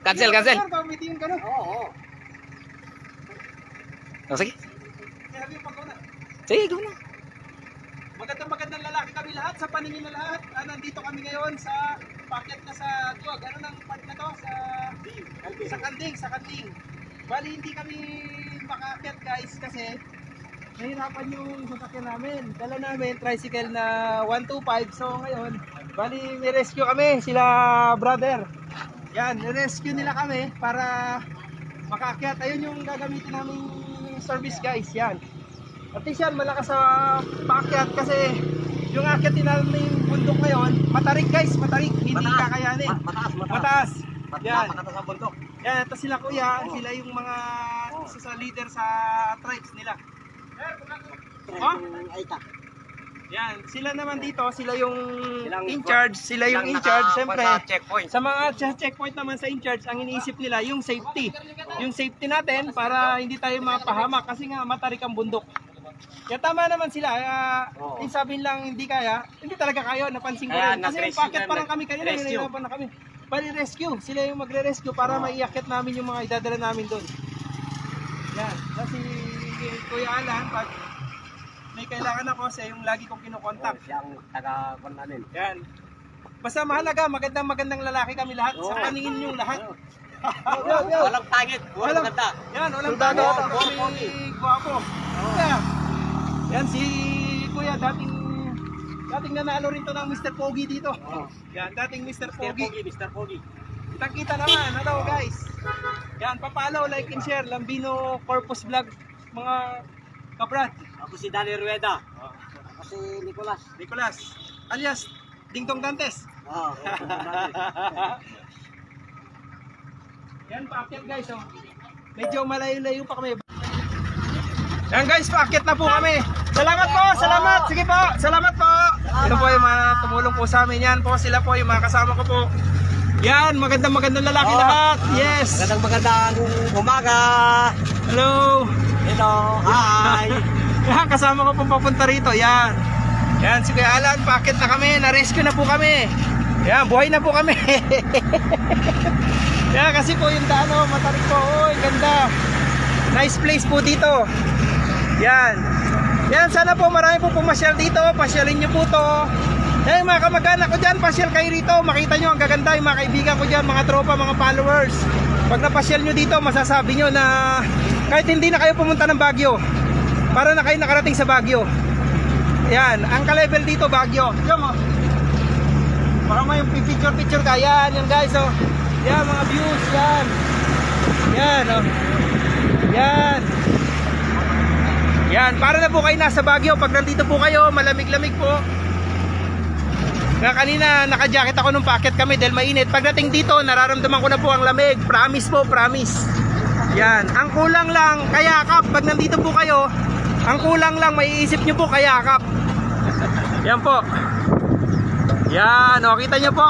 Cancel, cancel. Pamitingin ka na. Oo. Oh, sige. Sabi yung pagkauna. Sige, go na. Magandang magandang lalaki kami lahat sa paningin na lahat. Ah, nandito kami ngayon sa packet na sa duwag. Ano nang part na to? Sa sa kanding, sa kanding. Bali hindi kami makaakyat guys kasi nahirapan yung sasakyan namin. Dala namin tricycle na 125. So ngayon, bali may rescue kami sila brother. Yan, rescue nila kami para makaakyat. Ayun yung gagamitin namin service guys. Yan. At least yan, malakas sa paakyat kasi yung akyatin namin yung bundok ngayon, matarik guys, matarik, hindi Mataas. kakayanin. Ma- Mataas, mataas. Mataas. Mat- Yan. Napakataas ang bundok. Yan, ito sila kuya, Oo. sila yung mga isa sa leader sa tribes nila. Huh? Aita. Yan, sila naman dito, sila yung Silang- in charge, sila yung in charge, syempre. sa mga sa checkpoint naman sa in charge, ang iniisip nila yung safety. Yung safety natin para hindi tayo mapahamak kasi nga matarik ang bundok. Kaya tama naman sila. Uh, Oo. yung sabihin lang hindi kaya, hindi talaga kaya, napansin ko Kaya rin. Kasi nag-rescue packet pa kami, lang kami kanina, rescue. nahihirapan na kami. Bali rescue, sila yung magre-rescue para Oo. maiakit namin yung mga idadala namin doon. Yan, kasi Kuya Alan, pag may kailangan ako sa yung lagi kong kinokontak. Oh, Siyang taga-kon namin. Yan. Basta mahalaga, magandang magandang lalaki kami lahat. Sa Oo. paningin yung lahat. Walang pangit. Walang ganda. Yan, walang Soldado, tago. pogi, Pogi, guwapo. Yan. Yan si Kuya, dating dating nanalo rin to ng Mr. Pogi dito. Oo. Yan, dating Mr. Mr. Pogi. Pogi, Mr. Pogi. Kitang-kita naman, ano guys. Yan, papalo, like and share. Lambino Corpus Vlog. Mga kabrad. Ako si Danny Rueda. Ako si Nicolas. Nicolas, alias Dingtong Dantes. Oo. Yan, paakyat guys, oh. Medyo malayo-layo pa kami. Yan guys, paakyat na po kami. Salamat po, salamat. Sige po, salamat po. Ito po yung mga tumulong po sa amin. Yan po, sila po yung mga kasama ko po. Yan, magandang magandang lalaki Oh. lahat. Yes. Magandang magandang umaga. Hello. Hello. Hi. Yan, kasama ko po papunta rito. Yan. Yan, si Kuya Alan, paakyat na kami. Na-rescue na po kami. Yan, buhay na po kami. Yan, kasi po yung daan, oh, matarik po. Ang ganda. Nice place po dito. Yan. Yan, sana po marami po pumasyal dito. Pasyalin nyo po to. Yan, mga kamag-anak ko dyan, pasyal kayo rito. Makita nyo ang gaganda yung mga kaibigan ko dyan, mga tropa, mga followers. Pag napasyal nyo dito, masasabi nyo na kahit hindi na kayo pumunta ng Baguio, para na kayo nakarating sa Baguio. Yan, ang ka-level dito, Baguio. Yan mo. Baka may yung picture-picture ka. Yan, yan guys, oh. Yan, mga views, yan. Yan, oh. Yan. Yan, para na po kayo nasa Baguio. Pag nandito po kayo, malamig-lamig po. Nga kanina, naka-jacket ako nung packet kami dahil mainit. Pagdating dito, nararamdaman ko na po ang lamig. Promise po, promise. Yan. Ang kulang lang, kayakap. Pag nandito po kayo, ang kulang lang, maiisip nyo po, kayakap. Yan po. Yan, o, kita nyo po.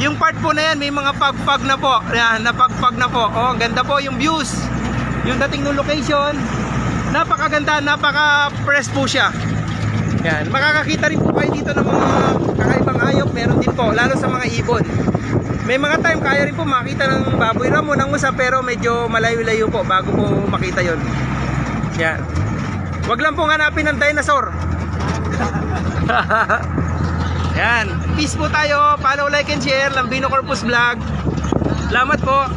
Yung part po na yan, may mga pagpag na po. Yan, napagpag na po. O, ang ganda po yung views. Yung dating ng location, napakaganda, napaka-press po siya. Yan, makakakita rin po kayo dito ng mga kakaibang hayop, meron din po, lalo sa mga ibon. May mga time kaya rin po makita ng baboy ramo ng usa pero medyo malayo-layo po bago po makita yon. Yan. Wag lang pong hanapin ng dinosaur. Yan. Peace po tayo. Follow, like, and share. Lambino Corpus Vlog. Salamat po.